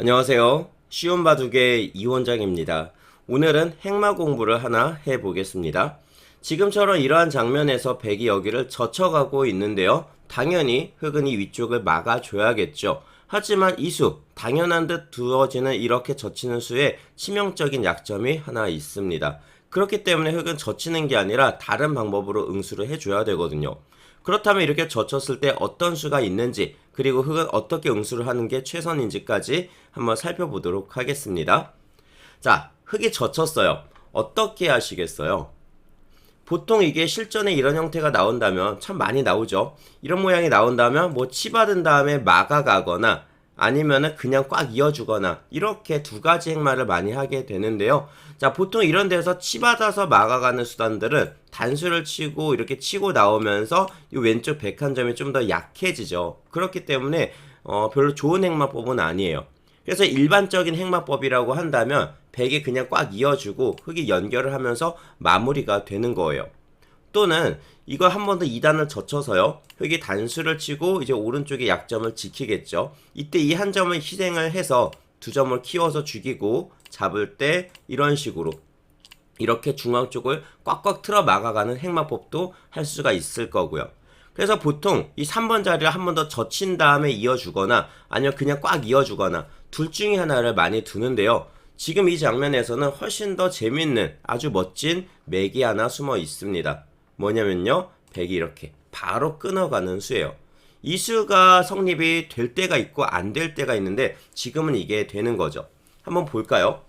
안녕하세요. 쉬운 바둑의 이원장입니다. 오늘은 행마 공부를 하나 해보겠습니다. 지금처럼 이러한 장면에서 백이 여기를 젖혀가고 있는데요. 당연히 흑은 이 위쪽을 막아줘야겠죠. 하지만 이 수, 당연한 듯 두어지는 이렇게 젖히는 수에 치명적인 약점이 하나 있습니다. 그렇기 때문에 흑은 젖히는 게 아니라 다른 방법으로 응수를 해줘야 되거든요. 그렇다면 이렇게 젖혔을 때 어떤 수가 있는지 그리고 흑은 어떻게 응수를 하는 게 최선인지까지 한번 살펴보도록 하겠습니다. 자, 흑이 젖혔어요. 어떻게 하시겠어요? 보통 이게 실전에 이런 형태가 나온다면 참 많이 나오죠. 이런 모양이 나온다면 뭐 치받은 다음에 막아가거나 아니면은 그냥 꽉 이어주거나 이렇게 두 가지 행마를 많이 하게 되는데요. 자, 보통 이런 데서 치받아서 막아가는 수단들은 단수를 치고 이렇게 치고 나오면서 이 왼쪽 백한 점이 좀 더 약해지죠. 그렇기 때문에 어, 별로 좋은 행마법은 아니에요. 그래서 일반적인 행마법이라고 한다면 백이 그냥 꽉 이어주고 흙이 연결을 하면서 마무리가 되는 거예요. 또는 이거 한번 더 2단을 젖혀서요. 흙이 단수를 치고 이제 오른쪽의 약점을 지키겠죠. 이때 이 한 점을 희생을 해서 두 점을 키워서 죽이고 잡을 때 이런 식으로 이렇게 중앙 쪽을 꽉꽉 틀어 막아가는 행마법도 할 수가 있을 거고요. 그래서 보통 이 3번 자리를 한 번 더 젖힌 다음에 이어주거나 아니면 그냥 꽉 이어주거나 둘 중에 하나를 많이 두는데요. 지금 이 장면에서는 훨씬 더 재밌는 아주 멋진 맥이 하나 숨어 있습니다. 뭐냐면요. 백이 이렇게 바로 끊어가는 수예요. 이 수가 성립이 될 때가 있고 안 될 때가 있는데 지금은 이게 되는 거죠. 한번 볼까요?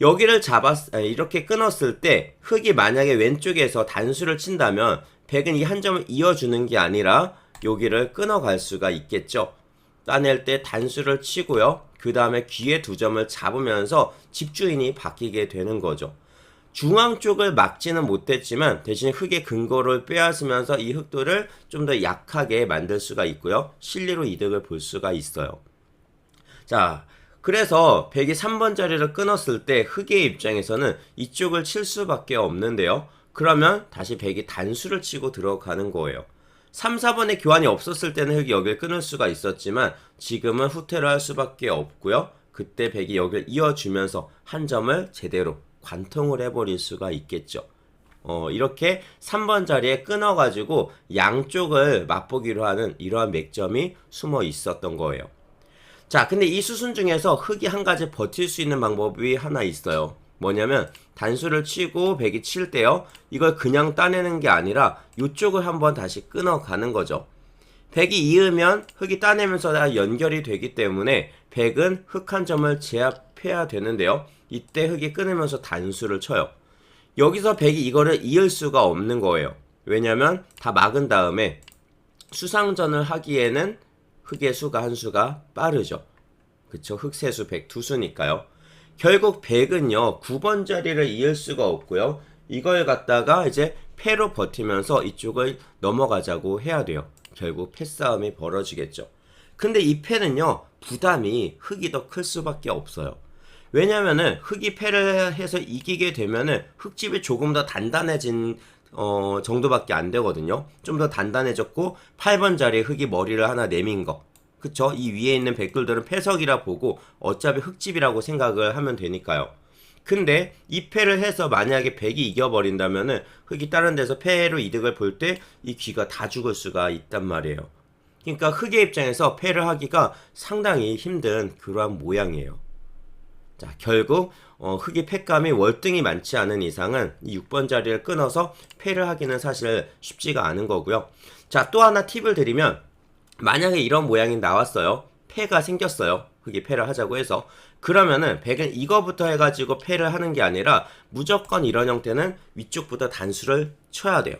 여기를 잡았 이렇게 끊었을 때 흙이 만약에 왼쪽에서 단수를 친다면 백은 이 한 점을 이어주는 게 아니라 여기를 끊어갈 수가 있겠죠. 따낼 때 단수를 치고요. 그 다음에 귀에 두 점을 잡으면서 집주인이 바뀌게 되는 거죠. 중앙 쪽을 막지는 못했지만 대신 흙의 근거를 빼앗으면서 이 흑도를 좀더 약하게 만들 수가 있고요. 실리로 이득을 볼 수가 있어요. 자, 그래서 103번 자리를 끊었을 때 흑의 입장에서는 이쪽을 칠 수밖에 없는데요. 그러면 다시 100이 단수를 치고 들어가는 거예요. 3, 4번의 교환이 없었을 때는 흑이 여기를 끊을 수가 있었지만 지금은 후퇴를 할 수밖에 없고요. 그때 100이 여기를 이어주면서 한 점을 제대로 관통을 해버릴 수가 있겠죠. 어, 이렇게 3번 자리에 끊어가지고 양쪽을 맛보기로 하는 이러한 맥점이 숨어 있었던 거예요. 자, 근데 이 수순 중에서 흙이 한 가지 버틸 수 있는 방법이 하나 있어요. 뭐냐면 단수를 치고 백이 칠 때요. 이걸 그냥 따내는 게 아니라 이쪽을 한번 다시 끊어가는 거죠. 백이 이으면 흙이 따내면서 다 연결이 되기 때문에 백은 흙한 점을 제압해야 되는데요. 이때 흙이 끊으면서 단수를 쳐요. 여기서 백이 이거를 이을 수가 없는 거예요. 왜냐면 다 막은 다음에 수상전을 하기에는 흙의 수가 한 수가 빠르죠. 그쵸? 흑세수 백 두수니까요. 결국 100은요, 9번 자리를 이을 수가 없고요. 이걸 갖다가 이제 패로 버티면서 이쪽을 넘어가자고 해야 돼요. 결국 패싸움이 벌어지겠죠. 근데 이 패는요, 부담이 흙이 더 클 수밖에 없어요. 왜냐면은 흙이 패를 해서 이기게 되면은 흙집이 조금 더 단단해진 어, 정도밖에 안 되거든요. 좀 더 단단해졌고 8번 자리에 흙이 머리를 하나 내민 거. 그쵸? 이 위에 있는 백돌들은 패석이라 보고 어차피 흙집이라고 생각을 하면 되니까요. 근데 이 패를 해서 만약에 백이 이겨버린다면은 흙이 다른 데서 패로 이득을 볼 때 이 귀가 다 죽을 수가 있단 말이에요. 그러니까 흙의 입장에서 패를 하기가 상당히 힘든 그러한 모양이에요. 자, 결국 어, 흙이 패감이 월등히 많지 않은 이상은 이 6번 자리를 끊어서 패를 하기는 사실 쉽지가 않은 거고요. 자, 또 하나 팁을 드리면 만약에 이런 모양이 나왔어요. 패가 생겼어요. 흙이 패를 하자고 해서 그러면은 백은 이거부터 해가지고 패를 하는 게 아니라 무조건 이런 형태는 위쪽부터 단수를 쳐야 돼요.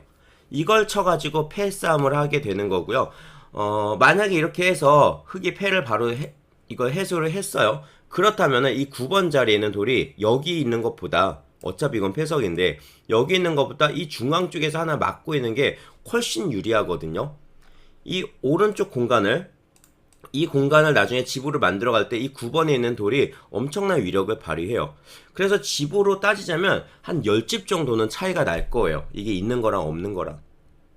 이걸 쳐가지고 패 싸움을 하게 되는 거고요. 어, 만약에 이렇게 해서 흙이 패를 바로 해, 이걸 해소를 했어요. 그렇다면은 이 9번 자리에 있는 돌이 여기 있는 것보다 어차피 이건 패석인데 여기 있는 것보다 이 중앙 쪽에서 하나 막고 있는 게 훨씬 유리하거든요. 이 오른쪽 공간을 이 공간을 나중에 집으로 만들어 갈 때 이 9번에 있는 돌이 엄청난 위력을 발휘해요. 그래서 집으로 따지자면 한 10집 정도는 차이가 날 거예요. 이게 있는 거랑 없는 거랑.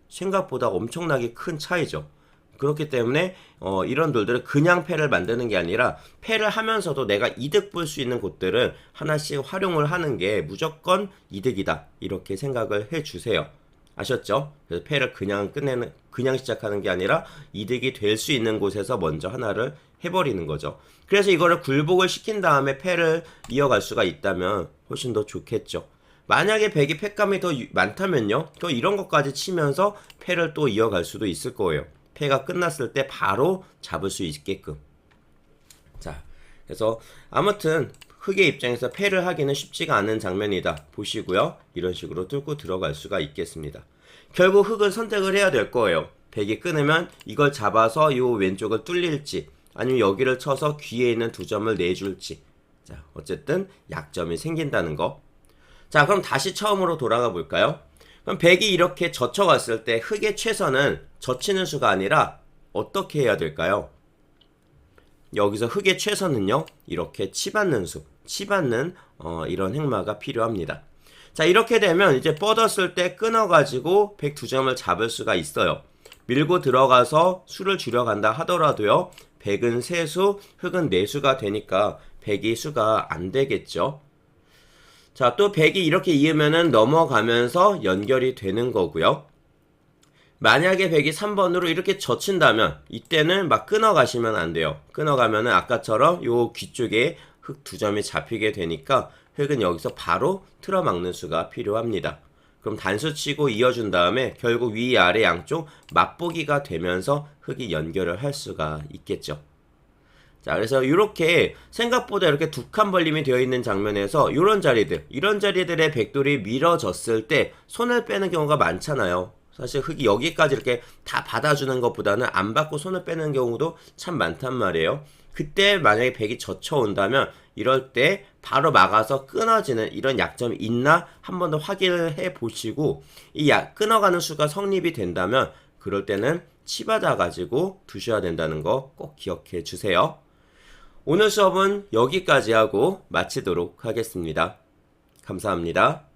생각보다 엄청나게 큰 차이죠. 그렇기 때문에 어, 이런 돌들은 그냥 패를 만드는 게 아니라 패를 하면서도 내가 이득 볼 수 있는 곳들은 하나씩 활용을 하는 게 무조건 이득이다 이렇게 생각을 해주세요. 아셨죠? 그래서 패를 그냥 끝내는 그냥 시작하는 게 아니라 이득이 될 수 있는 곳에서 먼저 하나를 해버리는 거죠. 그래서 이거를 굴복을 시킨 다음에 패를 이어갈 수가 있다면 훨씬 더 좋겠죠. 만약에 백이 패감이 더 유- 많다면요, 또 이런 것까지 치면서 패를 또 이어갈 수도 있을 거예요. 패가 끝났을 때 바로 잡을 수 있게끔. 자, 그래서 아무튼 흑의 입장에서 패를 하기는 쉽지가 않은 장면이다. 보시고요. 이런 식으로 뚫고 들어갈 수가 있겠습니다. 결국 흑은 선택을 해야 될 거예요. 백이 끊으면 이걸 잡아서 요 왼쪽을 뚫릴지 아니면 여기를 쳐서 귀에 있는 두 점을 내줄지. 자, 어쨌든 약점이 생긴다는 거. 자, 그럼 다시 처음으로 돌아가 볼까요? 그럼 백이 이렇게 젖혀갔을 때 흑의 최선은 젖히는 수가 아니라 어떻게 해야 될까요? 여기서 흑의 최선은요, 이렇게 치받는 수, 치받는 어, 이런 행마가 필요합니다. 자, 이렇게 되면 이제 뻗었을 때 끊어가지고 백두 점을 잡을 수가 있어요. 밀고 들어가서 수를 줄여간다 하더라도요, 백은 세수, 흑은 네수가 되니까 백이 수가 안 되겠죠. 자, 또 백이 이렇게 이으면은 넘어가면서 연결이 되는 거고요. 만약에 백이 3번으로 이렇게 젖힌다면 이때는 막 끊어가시면 안 돼요. 끊어가면은 아까처럼 요 귀 쪽에 흑두 점이 잡히게 되니까 흑은 여기서 바로 틀어막는 수가 필요합니다. 그럼 단수 치고 이어준 다음에 결국 위 아래 양쪽 맛보기가 되면서 흑이 연결을 할 수가 있겠죠. 자, 그래서 이렇게 생각보다 이렇게 두 칸 벌림이 되어 있는 장면에서 이런 자리들, 이런 자리들의 백돌이 밀어졌을 때 손을 빼는 경우가 많잖아요. 사실 흙이 여기까지 이렇게 다 받아주는 것보다는 안 받고 손을 빼는 경우도 참 많단 말이에요. 그때 만약에 백이 젖혀온다면 이럴 때 바로 막아서 끊어지는 이런 약점이 있나 한 번 더 확인을 해 보시고 이 약, 끊어가는 수가 성립이 된다면 그럴 때는 치받아 가지고 두셔야 된다는 거 꼭 기억해 주세요. 오늘 수업은 여기까지 하고 마치도록 하겠습니다. 감사합니다.